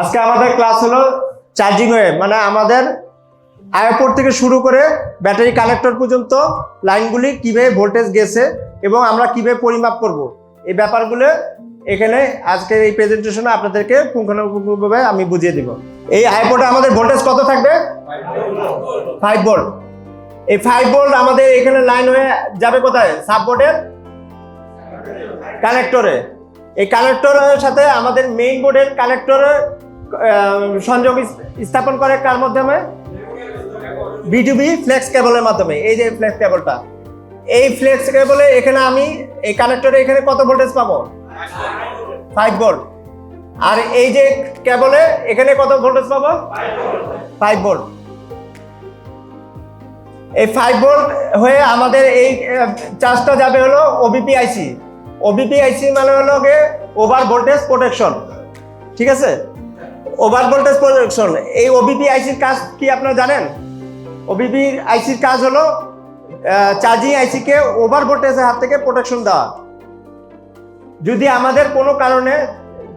আজকে আমাদের ক্লাস হলো চার্জিং ওয়ে মানে আমাদের এয়ারপোর্ট থেকে শুরু করে ব্যাটারি কানেক্টর পর্যন্ত লাইনগুলি কীভাবে ভোল্টেজ গেছে এবং আমরা কীভাবে পরিমাপ করব। এই ব্যাপারগুলো এখানে আজকের এই প্রেজেন্টেশনে আপনাদেরকে পুঙ্খানুপুঙ্খভাবে আমি বুঝিয়ে দিব। এই এয়ারপোর্টে আমাদের ভোল্টেজ কত থাকবে? ফাইভ ভোল্ট এই ফাইভ ভোল্ট আমাদের এখানে লাইন হয়ে যাবে কোথায়? সাববোর্ডের কানেক্টরে এই কানেক্টরের সাথে আমাদের মেইন বোর্ডের কানেক্টরে সংযোগ স্থাপন করে কার মাধ্যমে? বিটুবি ফ্লেক্স কেবলের মাধ্যমে। এই যে ফ্লেক্স কেবলটা এই ফ্লেক্স কেবলে এখানে আমি, এই কানেক্টরে এখানে কত ভোল্টেজ পাবো? ফাইভ ভোল্ট আর এই যে কেবলে এখানে কত ভোল্টেজ পাবো? ফাইভ ভোল্ট এই ফাইভ ভোল্ট হয়ে আমাদের এই চার্জটা যাবে হলো ওবিপি আইসি ওবিপি আইসি মানে হলো গিয়ে ওভার ভোল্টেজ প্রোটেকশন ঠিক আছে? ওভার ভোল্টেজ প্রোটেকশন এই ওবিপি আইসির কাজ কি আপনারা জানেন? ওবিপি আইসির কাজ হলো চার্জিং আইসিকে ওভার ভোল্টেজের হাত থেকে প্রোটেকশন দেওয়া। যদি আমাদের কোনো কারণে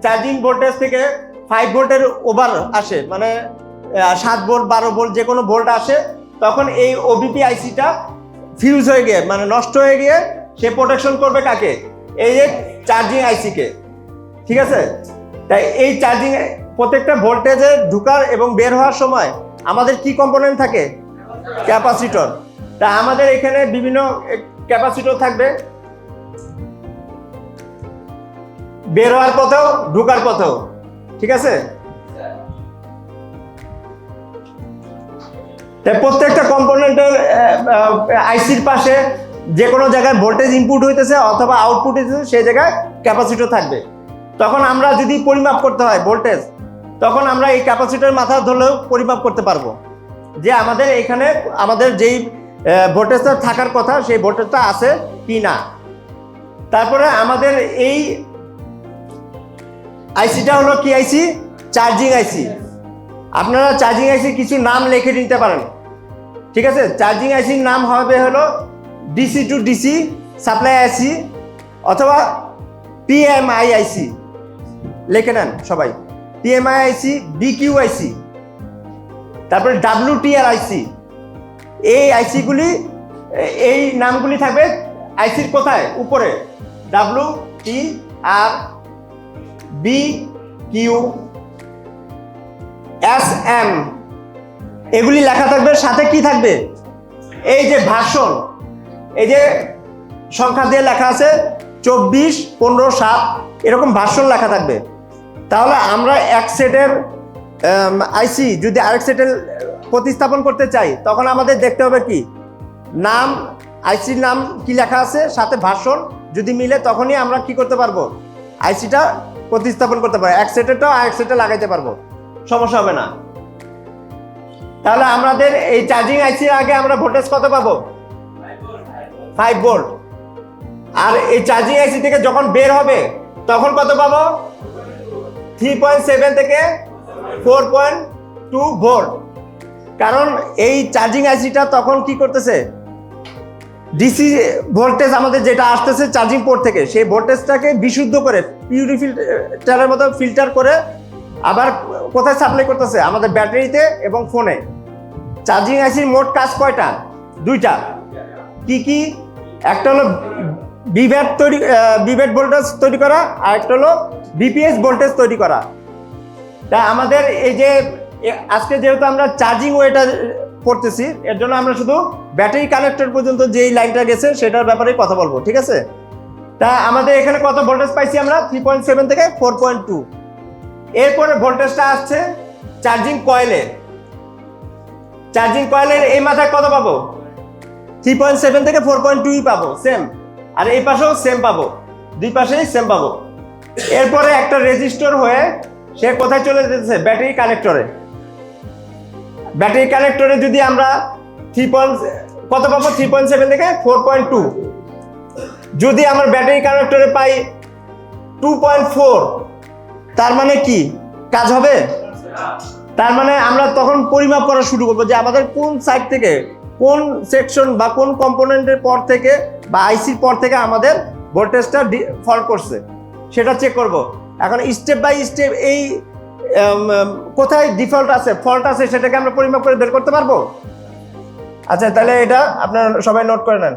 চার্জিং ভোল্টেজ থেকে ফাইভ ভোল্টের ওভার আসে মানে সাত ভোল্ট বারো ভোল্ট যে কোনো ভোল্ট আসে, তখন এই ওবিপি আইসিটা ফিউজ হয়ে গিয়ে মানে নষ্ট হয়ে গিয়ে সে প্রোটেকশন করবে কাকে? এই যে চার্জিং আইসিকে ঠিক আছে? তাই এই চার্জিং প্রত্যেকটা ভোল্টেজে ঢুকার এবং বের হওয়ার সময় আমাদের কি কম্পোনেন্ট থাকে? ক্যাপাসিটর তা আমাদের এখানে বিভিন্ন ক্যাপাসিটর থাকবে। বের হওয়ার পথেও, ঢুকার পথেও, ঠিক আছে? তাই প্রত্যেকটা কম্পোনেন্টের আইসির পাশে যে কোনো জায়গায় ভোল্টেজ ইনপুট হইতেছে অথবা আউটপুট হইতেছে, সেই জায়গায় ক্যাপাসিটর থাকবে। তখন আমরা যদি পরিমাপ করতে হয় ভোল্টেজ তখন আমরা এই ক্যাপাসিটর মাথা ধরলেও পরিমাপ করতে পারব। যে আমাদের এখানে, আমাদের যেই ভোল্টেজটা থাকার কথা, সেই ভোল্টেজটা আছে কি না? তারপরে আমাদের এই আইসিটা হলো কি আইসি চার্জিং আইসি আপনারা চার্জিং আইসি কিছু নাম লিখে নিতে পারেন। ঠিক আছে? চার্জিং আইসির নাম হবে হলো DC to DC supply IC অথবা পিএমআই আইসি লিখে নেন সবাই। পিএমআই আইসি বিকিউ আইসি তারপরে ডাব্লিউ টিআর আইসি এই আইসিগুলি এই নামগুলি থাকবে আইসির কোথায়? উপরে। W T R B Q S M এগুলি লেখা থাকবে, সাথে কি থাকবে? এই যে ভাষণ এই যে সংখ্যা দিয়ে লেখা আছে চব্বিশ, পনেরো, সাত, এরকম ভাষণ লেখা থাকবে। তাহলে আমরা এক সেটের আইসি যদি আরেক সেটের প্রতিস্থাপন করতে চাই, তখন আমাদের দেখতে হবে কি? নাম আইসির নাম কি লেখা আছে? সাথে ভাষণ যদি মিলে, তখনই আমরা কি করতে পারব? আইসিটা প্রতিস্থাপন করতে পারব। এক সেটেরটাও আরেক সেটে লাগাইতে পারব। সমস্যা হবে না। তাহলে আমাদের এই চার্জিং আইসির আগে আমরা ভোল্টেজ কত পাবো? ফাইভ ভোল্ট আর এই চার্জিং আইসি থেকে যখন বের হবে, তখন কত পাবো? থ্রি পয়েন্ট সেভেন থেকে ফোর পয়েন্ট টু ভোল্ট কারণ এই চার্জিং আইসিটা তখন কি করতেছে? ডিসি ভোল্টেজ আমাদের যেটা আসতেছে চার্জিং পোর্ট থেকে, সেই ভোল্টেজটাকে বিশুদ্ধ করে পিউরিফিল্টারের মতো ফিল্টার করে আবার কোথায় সাপ্লাই করতেছে? আমাদের ব্যাটারিতে এবং ফোনে চার্জিং আইসির মোট কাজ কয়টা? দুইটা। কি কি? একটা হলো বিভ্যাট তৈরি বিভ্যাট ভোল্টেজ তৈরি করা, আর একটা হলো বিপিএস ভোল্টেজ তৈরি করা। তা আমাদের এই যে আজকে যেহেতু আমরা চার্জিং ওয়েটা করতেছি, এর জন্য আমরা শুধু ব্যাটারি কানেক্টর পর্যন্ত যেই লাইনটা গেছে, সেটার ব্যাপারে কথা বলব, ঠিক আছে? তা আমাদের এখানে কত ভোল্টেজ পাইছি আমরা? থ্রি পয়েন্ট সেভেন থেকে ফোর পয়েন্ট টু এরপরে ভোল্টেজটা আসছে চার্জিং কয়েলে চার্জিং কয়েলের এই মাথায় কত পাবো? থ্রি পয়েন্ট সেভেন থেকে ফোর পয়েন্ট টুই পাবো সেম আর এই পাশেও সেম পাবো। দুই পাশেই সেম পাবো। এরপরে একটা রেজিস্টর হয়ে সে কোথায় চলে যেতেছে? ব্যাটারি কানেক্টরে ব্যাটারি কানেক্টরে যদি আমরা থ্রি পয়েন্ট কত পাবো? থ্রি পয়েন্ট সেভেন থেকে ফোর পয়েন্ট টু যদি আমার ব্যাটারি কানেক্টরে পাই টু পয়েন্ট ফোর তার মানে কি? কাজ হবে? তার মানে আমরা তখন পরিমাপ করা শুরু করব যে আমাদের কোন সাইড থেকে কোন সেকশন বা কোন কম্পোনেন্টের পর থেকে বা আইসির পর থেকে আমাদের ভোল্টেজটা ফল করছে, সেটা চেক করব। এখন স্টেপ বাই স্টেপ এই কোথায় ডিফল্ট আছে ফল্ট আছে সেটাকে আমরা পরিমাপ করে বের করতে পারব? আচ্ছা তাহলে এটা আপনারা সবাই নোট করে নেন।